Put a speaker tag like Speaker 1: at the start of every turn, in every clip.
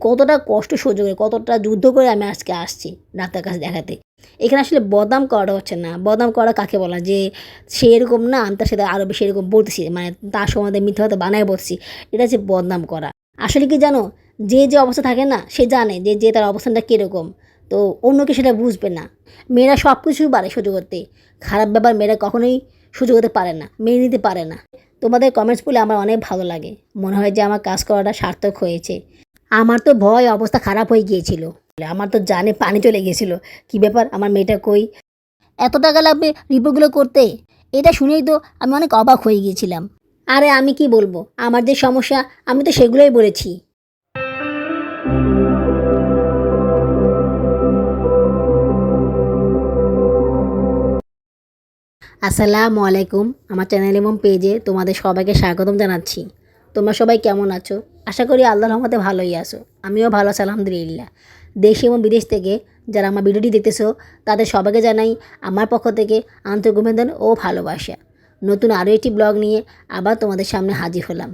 Speaker 1: কতটা কষ্ট সহ্য করে, কতটা যুদ্ধ করে আমি আজকে আসছি ডাক্তার কাছে দেখাতে। এখানে আসলে বদনাম করাটা হচ্ছে না। বদনাম করা কাকে বলা? যে সে এরকম না, আমি তার সাথে আরও বেশি এরকম বলতেছি মানে তার সম্বন্ধে মিথ্যা কথা বানায় বলছি এটা হচ্ছে বদনাম করা। আসলে কি জানো? যে যে অবস্থা থাকে না, সে জানে যে যে তার অবস্থানটা কীরকম। তো অন্যকে সেটা বুঝবে না। মেয়েরা সব কিছু পারে সহ্য করতে। খারাপ ব্যাপার মেয়েরা কখনোই সহ্য করতে পারে না, মেনে নিতে পারে না। তোমাদের কমেন্টস পড়লে আমার অনেক ভালো লাগে। মনে হয় যে আমার কাজ করাটা সার্থক হয়েছে। আমার তো ভয়, অবস্থা খারাপ হয়ে গিয়েছিল। আমার তো জানে পানি চলে গিয়েছিল। কি ব্যাপার? আমার মেয়েটা কই? এত টাকা লাগবে রিপোর্টগুলো করতে? এটা শুনেই তো আমি অনেক অবাক হয়ে গিয়েছিলাম। আরে আমি কি বলব? আমার যে সমস্যা, আমি তো সেগুলোই বলেছি। আসসালামু আলাইকুম। আমার চ্যানেল এবং পেজে তোমাদের সবাইকে স্বাগতম জানাচ্ছি। তোমরা সবাই কেমন আছো? আশা করি আল্লাহর রহমতে ভালোই আছো। আমিও ভালো আছি, আলহামদুলিল্লাহ। দেশ এবং বিদেশ থেকে যারা আমার ভিডিওটি দেখতেছো, তাদের সবাইকে জানাই আমার পক্ষ থেকে আন্তরিক অভিনন্দন ও ভালোবাসা। নতুন আরও একটি ব্লগ নিয়ে আবার তোমাদের সামনে হাজির হলাম।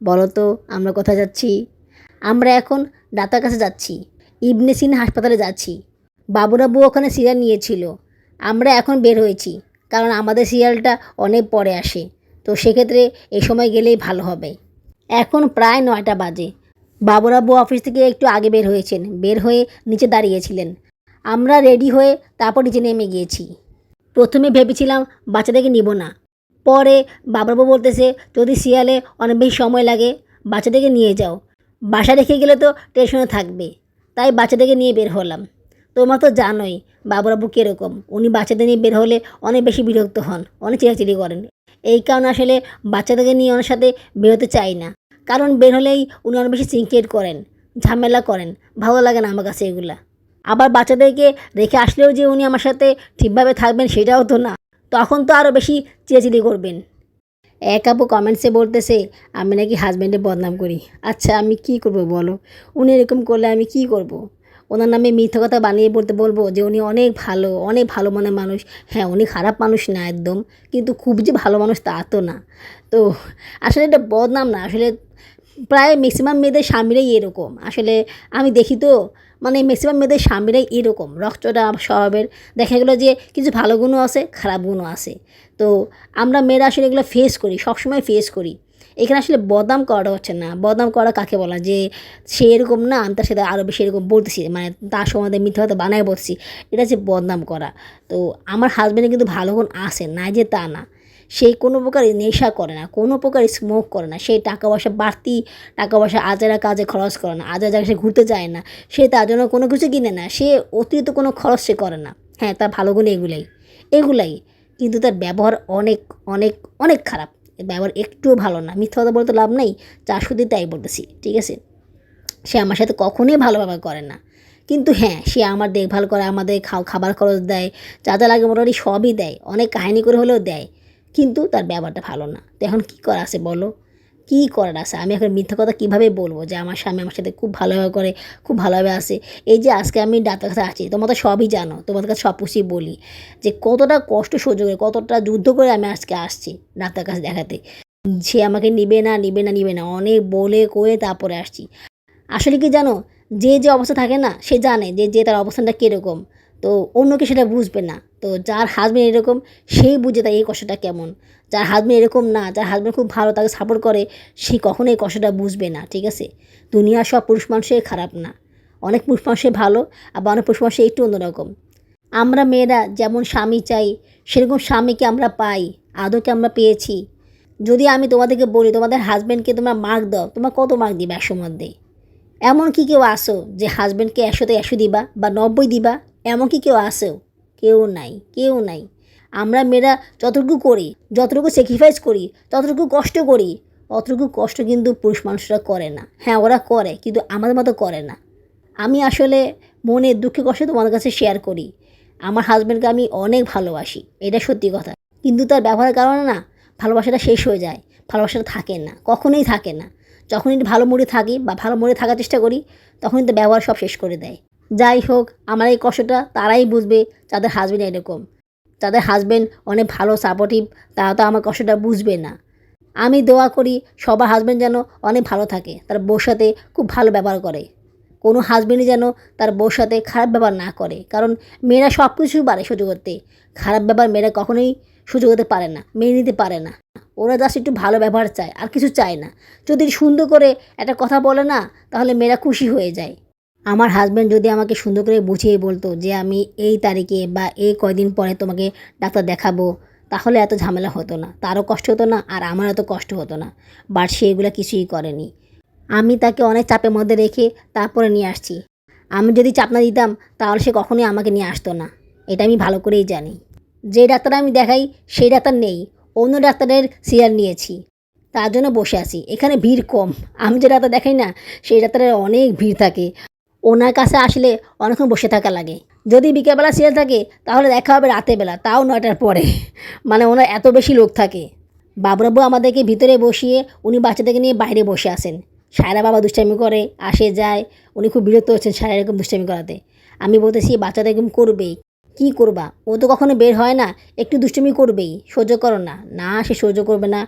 Speaker 1: বলো তো, আমরা কোথায় যাচ্ছি? আমরা এখন ডাক্তার কাছে যাচ্ছি। ইবনে সিনা হাসপাতালে যাচ্ছি। বাবুরাবু ওখানে সিরিয়াল নিয়েছিল। আমরা এখন বের হয়েছি, কারণ আমাদের সিরিয়ালটা অনেক পরে আসে। তো সেক্ষেত্রে এই সময় গেলেই ভালো হবে। এখন প্রায় নয়টা বাজে। বাবুরাবু অফিস থেকে একটু আগে বের হয়েছেন। বের হয়ে নিচে দাঁড়িয়েছিলেন। আমরা রেডি হয়ে তারপর নিচে নেমে গিয়েছি। প্রথমে ভেবেছিলাম, বাচ্চাদেরকে নিব না। পরে বাবুরাবু বলতেছে, যদি শিয়ালে অনেক বেশি সময় লাগে, বাচ্চাদেরকে নিয়ে যাও। বাসা রেখে গেলে তো টেনশনে থাকবে। তাই বাচ্চাদেরকে নিয়ে বের হলাম। তোমরা তো জানোই, বাবুরাবু কীরকম। উনি বাচ্চাদের নিয়ে বের হলে অনেক বেশি বিরক্ত হন, অনেক চিরাচিরি করেন। এই কারণে আসলে বাচ্চাদেরকে নিয়ে ওনার সাথে বেরোতে চাই না। কারণ বের হলেই উনি অনেক বেশি চিনকেট করেন, ঝামেলা করেন। ভালো লাগে না আমার কাছে এগুলা। আবার বাচ্চাদেরকে রেখে আসলেও যে উনি আমার সাথে ঠিকভাবে থাকবেন সেটাও তো না। তখন তো আরও বেশি চিড়াচিড়ি করবেন। এক আপু কমেন্টসে বলতেছে, আমি নাকি হাজব্যান্ডে বদনাম করি। আচ্ছা আমি কি করব বলো? উনি এরকম করলে আমি কি করব। ওনার নামে মিথ্যা কথা বানিয়ে বলতে বলব যে উনি অনেক ভালো অনেক ভালো মনের মানুষ। হ্যাঁ উনি খারাপ মানুষ না একদম, কিন্তু খুব যে ভালো মানুষ তা তো না। তো আসলে এটা বদনাম না, আসলে প্রায় ম্যাক্সিমাম মেয়েদের স্বামীরাই এরকম। আসলে আমি দেখি তো মানে ম্যাক্সিমাম মেয়েদের স্বামীরাই এরকম, রক্তটা স্বভাবের। দেখা গেলো যে কিছু ভালো গুণও আছে, খারাপ গুণও আছে। তো আমরা মেয়েরা আসলে এগুলো ফেস করি, সবসময় ফেস করি। এখানে আসলে বদনাম করাটা হচ্ছে না। বদনাম করা কাকে বলা? যে সে এরকম না, আমি তার সাথে আরও বেশি এরকম বলতেছি মানে তার সম্বন্ধে মিথ্যা কথা বানায় বলছি এটা হচ্ছে বদনাম করা। তো আমার হাজব্যান্ডে কিন্তু ভালো গুণ আসে না যে তা না। সেই কোনো প্রকার নেশা করে না, কোনো প্রকার স্মোক করে না। সেই টাকা পয়সা বাড়তি টাকা পয়সা আজারা কাজে খরচ করে না, আজারা জায়গায় সে ঘুরতে যায় না। সে তার জন্য কোনো কিছু কিনে না, সে অতিরিক্ত কোনো খরচ সে করে না। হ্যাঁ তার ভালো গুণ এগুলাই এগুলাই। কিন্তু তার ব্যবহার অনেক অনেক অনেক খারাপ। ব্যবহার একটুও ভালো না। মিথ্যা কথা বলতে লাভ নেই যা শুধু তাই বলতেছি, ঠিক আছে? সে আমার সাথে কখনোই ভালো ব্যবহার করে না। কিন্তু হ্যাঁ সে আমার দেখভাল করে, আমাদের খাও, খাবার খরচ দেয়, যা যা লাগে মোটামুটি সবই দেয়, অনেক কাহিনী করে হলেও দেয়, কিন্তু তার ব্যবহারটা ভালো না। তো এখন কী করা আছে বলো? কী করার আছে? আমি এখন মিথ্যা কথা কীভাবে বলব যে আমার স্বামী আমার সাথে খুব ভালোভাবে করে, খুব ভালোভাবে আসে? এই যে আজকে আমি ডাক্তার কাছে আছি তোমার তো সবই জানো, তোমাদের কাছে সব কিছুই বলি যে কতটা কষ্ট সহ্য করে, কতটা যুদ্ধ করে আমি আজকে আসছি ডাক্তার কাছে দেখাতে। সে আমাকে নিবে না নিবে না নিবে না, অনেক বলে কয়ে তারপরে আসছি। আসলে কি জানো, যে যে অবস্থা থাকে না, সে জানে যে যে তার অবস্থানটা কীরকম, তো অন্যকে সেটা বুঝবে না। তো যার হাজব্যান্ড এরকম, সেই বুঝে তাই এই কষ্টটা কেমন। যার হাজব্যান্ড এরকম না, যার হাজব্যান্ড খুব ভালো, তাকে সাপোর্ট করে, সে কখনো এই কষ্টটা বুঝবে না, ঠিক আছে? দুনিয়ার সব পুরুষ মানুষের খারাপ না। অনেক পুরুষ মানুষই ভালো, আবার অনেক পুরুষ মানুষই একটু অন্যরকম। আমরা মেয়েরা যেমন স্বামী চাই, সেরকম স্বামীকে আমরা পাই আদৌকে আমরা পেয়েছি। যদি আমি তোমাদেরকে বলি, তোমাদের হাজব্যান্ডকে তোমরা মার্ক দাও, তোমরা কত মার্ক দিবে একশোর মধ্যে এমন কি কেউ আসো যে হাজব্যান্ডকে একশোতে একশো দিবা বা নব্বই দিবা এমন কি কেউ আসেও। কেউ নাই কেউ নাই। আমরা মেয়েরা যতটুকু করি, যতটুকু স্যাক্রিফাইস করি, ততটুকু কষ্ট করি, অতটুকু কষ্ট কিন্তু পুরুষ মানুষরা করে না। হ্যাঁ ওরা করে, কিন্তু আমাদের মতো করে না। আমি আসলে মনে দুঃখে কষ্টে তোমাদের কাছে শেয়ার করি। আমার হাজব্যান্ডকে আমি অনেক ভালোবাসি, এটা সত্যি কথা। কিন্তু তার ব্যবহারের কারণে না, ভালোবাসাটা শেষ হয়ে যায়, ভালোবাসাটা থাকে না, কখনোই থাকে না। যখনই ভালো মুড়ে থাকি বা ভালো মুড়ে থাকার চেষ্টা করি, তখনই তো ব্যবহার সব শেষ করে দেয়। যাই হোক, আমার এই কষ্টটা তারাই বুঝবে যাদের হাজব্যান্ড এরকম। যাদের হাজব্যান্ড অনেক ভালো সাপোর্টিভ তারা তো আমার কষ্টটা বুঝবে না। আমি দোয়া করি সবার হাজব্যান্ড যেন অনেক ভালো থাকে, তার বউর সাথে খুব ভালো ব্যবহার করে। কোনো হাজব্যান্ডই যেন তার বউর সাথে খারাপ ব্যবহার না করে, কারণ মেয়েরা সব কিছু পারে সহ্য করতে। খারাপ ব্যবহার মেয়েরা কখনোই সহ্য করতে পারে না, মেনে নিতে পারে না। ওরা জাস্ট একটু ভালো ব্যবহার চায়, আর কিছু চায় না। যদি সুন্দর করে একটা কথা বলে না, তাহলে মেয়েরা খুশি হয়ে যায়। আমার হাজব্যান্ড যদি আমাকে সুন্দর করে বুঝিয়ে বলতো যে আমি এই তারিখে বা এই কয়দিন পরে তোমাকে ডাক্তার দেখাবো, তাহলে এত ঝামেলা হতো না। তারও কষ্ট হতো না আর আমার এত কষ্ট হতো না। বাট সে এগুলো কিছুই করেনি। আমি তাকে অনেক চাপের মধ্যে রেখে তারপরে নিয়ে আসছি। আমি যদি চাপ না দিতাম, তাহলে সে কখনোই আমাকে নিয়ে আসতো না। এটা আমি ভালো করেই জানি। যে ডাক্তার আমি দেখাই, সেই ডাক্তার নেই। অন্য ডাক্তারের সিরিয়াল নিয়েছি। তার জন্য বসে আছি। এখানে ভিড় কম। আমি যে ডাক্তার দেখাই না, সেই ডাক্তারের অনেক ভিড় থাকে। ওনার কাছে আসলে অনেকক্ষণ বসে থাকা লাগে। যদি বিকেলবেলা সিরিয়াল থাকে, তাহলে দেখা হবে রাতের বেলা তাও নয়টার পরে। মানে ওনার এত বেশি লোক থাকে। বাবুরাবু আমাদেরকে ভিতরে বসিয়ে উনি বাচ্চাদেরকে নিয়ে বাইরে বসে আসেন সায়রা বাবা দুষ্টামি করে, আসে, যায়। উনি খুব বিরক্ত হচ্ছেন সায়রা এরকম দুষ্টামি করাতে। আমি বলতেছি, বাচ্চাদের এরকম করবেই। কী করবা? ও তো কখনো বের হয় না। একটু দুষ্টুমি করবেই। সহ্য করো না। না, সে সহ্য করবে না।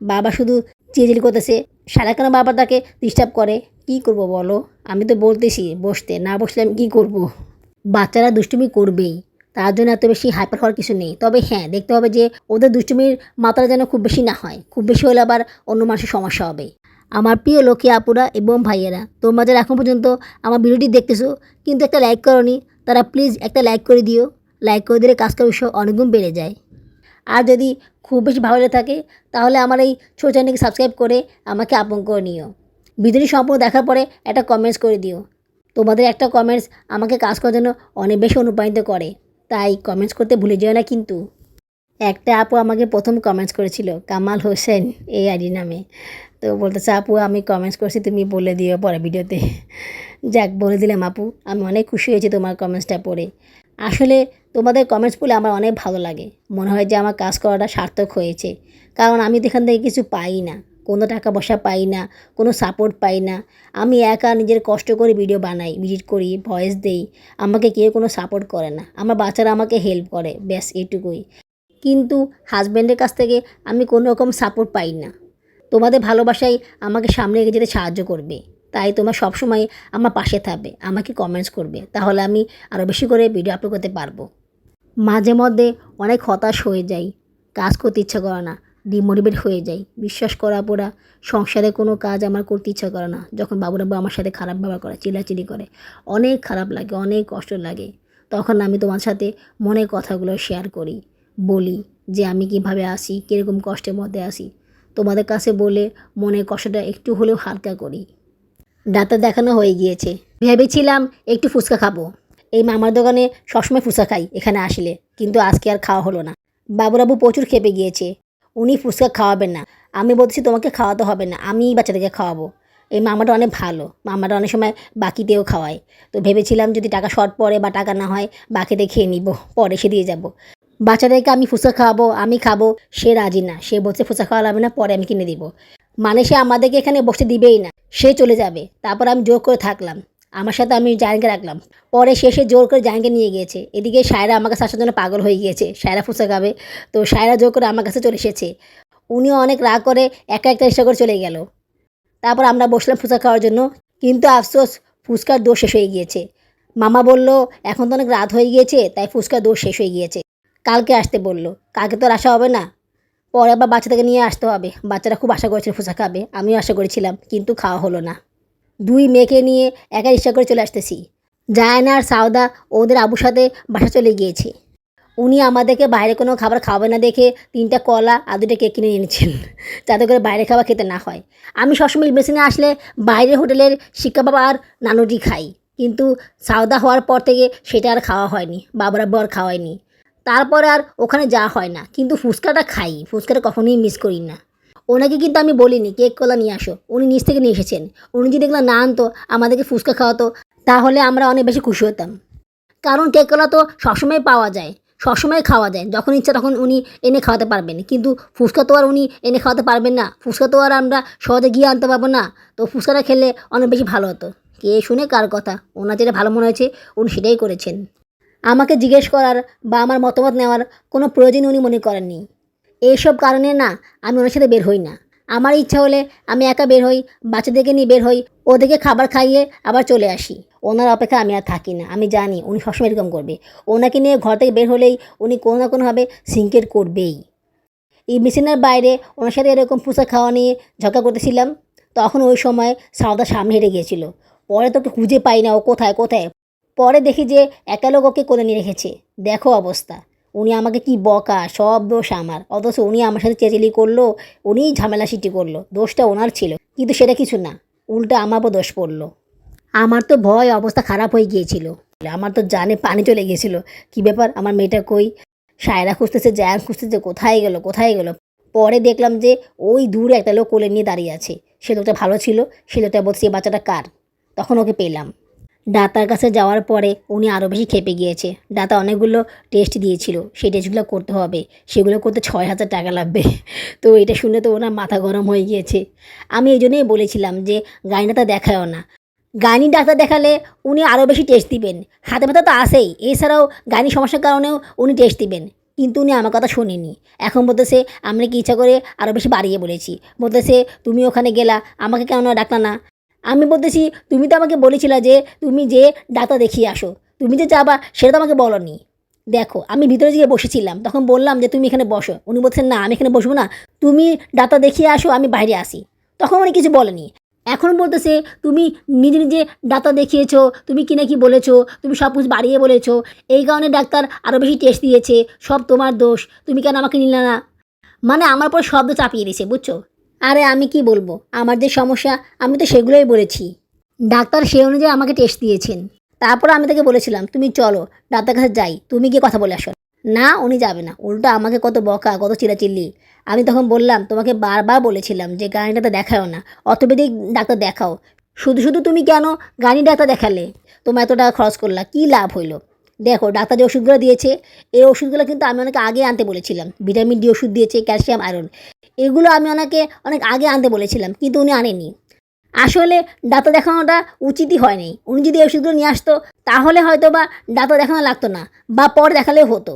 Speaker 1: বাবা শুধু চিয়েচিলি করতেছে। সারা কেন বাবা তাকে ডিস্টার্ব করে? কি করব বলো? আমি তো বলতেছি, বসতে। না বসলে আমি কী করব? বাচ্চারা দুষ্টুমি করবেই। তার জন্য এত বেশি হাইপার হওয়ার কিছু নেই। তবে হ্যাঁ দেখতে হবে যে ওদের দুষ্টুমির মাত্রা যেন খুব বেশি না হয়। খুব বেশি হলে আবার অন্য মানুষের সমস্যা হবে। আমার প্রিয় লক্ষ্মী আপুরা এবং ভাইয়েরা, তোমরা যারা এখন পর্যন্ত আমার ভিডিওটি দেখতেছো, কিন্তু একটা লাইক করনি, তারা প্লিজ একটা লাইক করে দিও। লাইক করে দিলে কাজ করার বিষয় অনেকগুণ বেড়ে যায়। আর যদি খুব বেশি ভালো লেগে থাকে, তাহলে আমার এই ছোটো চ্যানেলকে সাবস্ক্রাইব করে আমাকে আপন করে নিও। ভিডিওটি সম্পূর্ণ দেখার পরে একটা কমেন্টস করে দিও। তোমাদের একটা কমেন্টস আমাকে কাজ করার জন্য অনেক বেশি অনুপ্রাণিত করে। তাই কমেন্টস করতে ভুলে যেও না কিন্তু। একটা আপু আমাকে প্রথম কমেন্টস করেছিল, কামাল হোসেন, এই আইডি নামে। তো বলতেছে, আপু, আমি কমেন্টস করছি, তুমি বলে দিও পরে ভিডিওতে। যাক, বলে দিলাম আপু, আমি অনেক খুশি হয়েছি তোমার কমেন্টসটা পড়ে। আসলে তোমাদের কমেন্টস পড়লে আমার অনেক ভালো লাগে। মনে হয় যে আমার কাজ করাটা সার্থক হয়েছে। কারণ আমি তো এখান থেকে কিছু পাই না। কোনো টাকা পয়সা পাই না, কোনো সাপোর্ট পাই না। আমি একা নিজের কষ্ট করে ভিডিও বানাই ভিজিট করি ভয়েস দেই। আমাকে কেউ কোনো সাপোর্ট করে না। আমার বাচ্চারা আমাকে হেল্প করে, ব্যাস এটুকুই। কিন্তু হাজব্যান্ডের কাছ থেকে আমি কোনো রকম সাপোর্ট পাই না। তোমাদের ভালোবাসাই আমাকে সামনে এগিয়ে যেতে সাহায্য করবে। তাই তোমরা সবসময় আমার পাশে থাকবে, আমাকে কমেন্টস করবে। তাহলে আমি আরও বেশি করে ভিডিও আপলোড করতে পারব। মাঝে মধ্যে অনেক হতাশ হয়ে যাই, কাজ করতে ইচ্ছা করে না। ডিমোটিভেট হয়ে যাই। বিশ্বাস করা পড়া সংসারে কোনো কাজ আমার করতে ইচ্ছা করে না। যখন বাবুরাবু আমার সাথে খারাপ ব্যবহার করে চিলাচিলি করে, অনেক খারাপ লাগে, অনেক কষ্ট লাগে, তখন আমি তোমার সাথে মনের কথাগুলো শেয়ার করি, বলি যে আমি কীভাবে আসি কীরকম কষ্টের মধ্যে আসি তোমাদের কাছে বলে মনের কষ্টটা একটু হলেও হালকা করি। ডাক্তার দেখানো হয়ে গিয়েছে। ভেবেছিলাম একটু ফুচকা খাব। এই মামার দোকানে সবসময় ফুচকা খাই এখানে আসলে, কিন্তু আজকে আর খাওয়া হলো না। বাবুরাবু প্রচুর খেপে গিয়েছে। উনি ফুচকা খাওয়াবেন না। আমি বলছি তোমাকে খাওয়াতে হবে না, আমিই বাচ্চাদেরকে খাওয়াবো। এই মামাটা অনেক ভালো। মামাটা অনেক সময় বাকিতেও খাওয়ায়। তো ভেবেছিলাম যদি টাকা শর্ট পড়ে বা টাকা না হয়, বাকিতে খেয়ে নিব, পরে সে দিয়ে যাব। বাচ্চাদেরকে আমি ফুচকা খাওয়াবো, আমি খাব, সে রাজি না। সে বলছে, ফুচকা খাওয়া লাগবে না, পরে আমি কিনে দিব। মানে সে আমাদেরকে এখানে বসতে দিবেই না, সে চলে যাবে। তারপর আমি জোর করে থাকলাম। আমার সাথে আমি জায়গাকে রাখলাম। পরে শেষে জোর করে জায়গাকে নিয়ে গিয়েছে। এদিকে সায়রা আমার কাছে আসার জন্য পাগল হয়ে গিয়েছে। সায়রা ফুচকা খাবে। তো সায়রা জোর করে আমার কাছে চলে এসেছে। উনিও অনেক রাগ করে একা একটা ইচ্ছা করে চলে গেল। তারপর আমরা বসলাম ফুচকা খাওয়ার জন্য। কিন্তু আফসোস, ফুচকার দোষ শেষ হয়ে গিয়েছে। মামা বলল, এখন তো অনেক রাত হয়ে গিয়েছে, তাই ফুচকার দোষ শেষ হয়ে গিয়েছে। কালকে আসতে বলল। কালকে তো আর আসা হবে না? পরে আবার বাচ্চাদেরকে নিয়ে আসতে হবে। বাচ্চারা খুব আশা করেছিল ফুচকা খাবে। আমিও আশা করেছিলাম, কিন্তু খাওয়া হলো না। দুই মেয়েকে নিয়ে একা রিক্সা করে চলে আসতেছি। জায়না আর সাউদা ওদের আবুর সাথে বাসা চলে গিয়েছে। উনি আমাদেরকে বাইরে কোনো খাবার খাওয়াবে না দেখে তিনটা কলা আর দুটো কেক কিনে এনেছেন, যাতে করে বাইরে খাবার খেতে না হয়। আমি সবসময় মেশিনে আসলে বাইরের হোটেলের শিক্ষা বাবা আর নানুটি খাই, কিন্তু সাউদা হওয়ার পর থেকে সেটা আর খাওয়া হয়নি, বাবার বর খাওয়ায়নি। তারপরে আর ওখানে যাওয়া হয় না, কিন্তু ফুচকাটা খাই, ফুচকাটা কখনোই মিস করি না। ওনাকে কিন্তু আমি বলিনি, কেক কলা নিয়ে আসো। উনি নিচ থেকে নিয়ে এসেছেন। উনি যদি এগুলো না আনতো, আমাদেরকে ফুচকা খাওয়াতো, তাহলে আমরা অনেক বেশি খুশি হতাম। কারণ কেক কলা তো সবসময় পাওয়া যায়, সবসময় খাওয়া যায়। যখন ইচ্ছা তখন উনি এনে খাওয়াতে পারবেন। কিন্তু ফুচকা তো আর উনি এনে খাওয়াতে পারবেন না। ফুচকা তো আর আমরা সহজে গিয়ে আনতে পারব না। তো ফুচকাটা খেলে অনেক বেশি ভালো হতো। কে শুনে কার কথা? ওনার যেটা ভালো মনে হয়েছে, উনি সেটাই করেছেন। আমাকে জিজ্ঞেস করার বা আমার মতামত নেওয়ার কোনো প্রয়োজন উনি মনে করেননি। এইসব কারণে না আমি ওনার সাথে বের হই না। আমার ইচ্ছা হলে আমি একা বের হই, বাচ্চাদেরকে নিয়ে বের হই, ওদেরকে খাবার খাইয়ে আবার চলে আসি। ওনার অপেক্ষা আমি আর থাকি না, আমি জানি উনি সবসময় এরকম করবে। ওনাকে নিয়ে ঘর থেকে বের হলেই উনি কোনো না কোনোভাবে সিঙ্কেট করবেই। এই মেশিনের বাইরে ওনার সাথে এরকম পুষা খাওয়া নিয়ে ঝগড়া করতেছিলাম, তখন ওই সময় সারদা সামনে হেঁটে গিয়েছিল। পরে তোকে খুঁজে পাই না ও কোথায় কোথায়? পরে দেখি যে একা লোক ওকে কোলে নিয়ে রেখেছে। দেখো অবস্থা। উনি আমাকে কি বকা, সব দোষ আমার। অথচ উনি আমার সাথে চেঁচেলি করল, উনিই ঝামেলা সিটি করল, দোষটা ওনার ছিল। কিন্তু সেটা কিছু না, উল্টা আমার আমারও দোষ পড়ল। আমার তো ভয়, অবস্থা খারাপ হয়ে গিয়েছিল। আমার তো জানে পানি চলে গিয়েছিল। কি ব্যাপার, আমার মেয়েটা কই? সায়রা খুঁজতেছে, জ্যান খুঁজতেছে, কোথায় গেল কোথায় গেল? পরে দেখলাম যে ওই দূরে একটা লোক কোলে নিয়ে দাঁড়িয়ে আছে। সে লোকটা ভালো ছিল, সে লোকটা বলছে "এই বাচ্চাটা কার? তখন ওকে পেলাম। ডাক্তার কাছে যাওয়ার পরে উনি আরও বেশি খেপে গিয়েছে। ডাক্তার অনেকগুলো টেস্ট দিয়েছিল, সেই টেস্টগুলো করতে হবে। সেগুলো করতে ছয় হাজার টাকা লাগবে। তো এটা শুনে তো ওনার মাথা গরম হয়ে গিয়েছে। আমি এই জন্যই বলেছিলাম যে, গাইনাটা দেখায়ও না। গাইনি ডাক্তার দেখালে উনি আরও বেশি টেস্ট দিবেন। হাতে ব্যথা তো আসেই এছাড়াও গাইনি সমস্যার কারণেও উনি টেস্ট দিবেন। কিন্তু উনি আমার কথা শোনেনি এখন বলতেছে আমরা কি ইচ্ছা করে আরও বেশি বাড়িয়ে বলেছি। বলতেছে, তুমি ওখানে গেলা, আমাকে কেন ডাকলা না? আমি বলতেছি, তুমি তো আমাকে বলেছিলা যে তুমি যে ডাক্তার দেখিয়ে আসো। তুমি যে যাবা, সেটা তো আমাকে বলনি। দেখো, আমি ভিতরে গিয়ে বসেছিলাম। তখন বললাম যে, তুমি এখানে বসো। উনি বলছেন, না, আমি এখানে বসবো না। তুমি ডাক্তার দেখিয়ে আসো, আমি বাইরে আসি। তখন উনি কিছু বলেনি। এখন বলতেছে, তুমি নিজে নিজে ডাক্তার দেখিয়েছো, তুমি কি না কি বলেছ, তুমি সব কিছু বাড়িয়ে বলেছ। এই কারণে ডাক্তার আরও বেশি টেস্ট দিয়েছে, সব তোমার দোষ। তুমি কেন আমাকে নিলে না? মানে আমার পর শব্দ চাপিয়ে দিয়েছে, বুঝছ? আরে আমি কি বলব? আমার যে সমস্যা, আমি তো সেগুলোই বলেছি। ডাক্তার সে অনুযায়ী আমাকে টেস্ট দিয়েছেন। তারপর আমি তাকে বলেছিলাম, তুমি চলো, ডাক্তার কাছে যাই, তুমি গিয়ে কথা বলে আসো। না, উনি যাবে না। উল্টো আমাকে কত বকা, কত চিল্লাচিল্লি। আমি তখন বললাম, তোমাকে বারবার বলেছিলাম যে গাড়িটাতে দেখাও না, অর্থোপেডিক ডাক্তার দেখাও। শুধু শুধু তুমি কেন গাড়ি ডাক্তার দেখালে? তোমার এত টাকা খরচ করলা, কী লাভ হইল? দেখো ডাক্তার যে ওষুধগুলো দিয়েছে। এই ওষুধগুলো কিন্তু আমি অনেক আগে আনতে বলেছিলাম। ভিটামিন ডি ওষুধ দিয়েছে, ক্যালসিয়াম, আয়রন। এগুলো আমি ওনাকে অনেক আগে আনতে বলেছিলাম, কিন্তু উনি আনেনি আসলে ডাক্তার দেখানোটা উচিতই হয়নি। উনি যদি ওষুধগুলো নিয়ে আসতো, তাহলে হয়তো বা ডাক্তার দেখানো লাগতো না, বা পর দেখালেও হতো।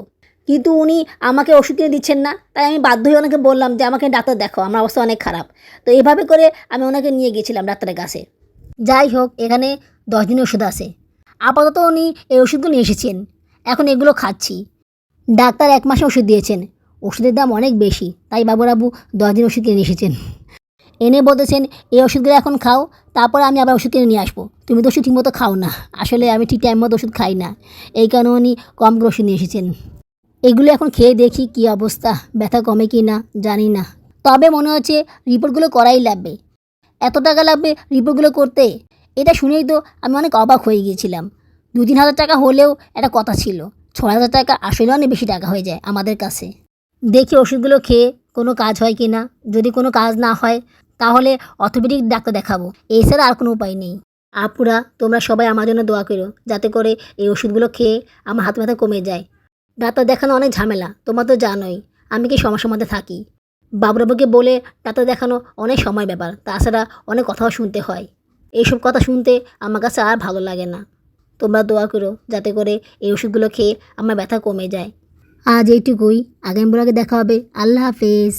Speaker 1: কিন্তু উনি আমাকে ওষুধ কিনে দিচ্ছেন না, তাই আমি বাধ্য হয়ে ওনাকে বললাম যে, আমাকে ডাক্তার দেখো আমার অবস্থা অনেক খারাপ। তো এইভাবে করে আমি ওনাকে নিয়ে গিয়েছিলাম ডাক্তারের কাছে। যাই হোক, এখানে দশ দিনের ওষুধ আছে। আপাতত উনি এই ওষুধগুলো নিয়ে এসেছেন। এখন এগুলো খাচ্ছি। ডাক্তার এক মাসে ওষুধ দিয়েছেন। ওষুধের দাম অনেক বেশি, তাই বাবুরাবু দশ দিন ওষুধ কিনে এসেছেন। এনে বলতেছেন, এই ওষুধগুলো এখন খাও, তারপরে আমি আবার ওষুধ কিনে নিয়ে আসব। তুমি তো ওষুধ ঠিকমতো খাও না। আসলে আমি ঠিক টাইম মতো ওষুধ খাই না। এই কারণে উনি কম করে ওষুধ নিয়ে এসেছেন। এগুলো এখন খেয়ে দেখি কি অবস্থা, ব্যথা কমে কি না, জানি না। তবে মনে হচ্ছে রিপোর্টগুলো করাই লাগবে। এত টাকা লাগবে রিপোর্টগুলো করতে? এটা শুনেই তো আমি অনেক অবাক হয়ে গিয়েছিলাম। দু তিন হাজার টাকা হলেও একটা কথা ছিল ছ হাজার টাকা আসলে অনেক বেশি টাকা হয়ে যায় আমাদের কাছে। দেখি ওষুধগুলো খেয়ে কোনো কাজ হয় কি না, যদি কোনো কাজ না হয়, তাহলে অর্থোপেডিক ডাক্তার দেখাবো। এছাড়া আর কোনো উপায় নেই। আপুরা, তোমরা সবাই আমার জন্য দোয়া করো, যাতে করে এই ওষুধগুলো খেয়ে আমার হাত ব্যথা কমে যায়। ডাক্তার দেখানো অনেক ঝামেলা, তোমার তো জানোই, আমি কি সমস্যার মধ্যে থাকি? বাবুরাবুকে বলে ডাক্তার দেখানো অনেক সময় ব্যাপার, তাছাড়া অনেক কথাও শুনতে হয়। এইসব কথা শুনতে আমার কাছে আর ভালো লাগে না। তোমরা দোয়া করো যাতে করে এই ওষুধগুলো খেয়ে আমার ব্যথা কমে যায়। আজ এইটুকুই। আগামী ব্লগে দেখা হবে। আল্লাহ হাফেজ।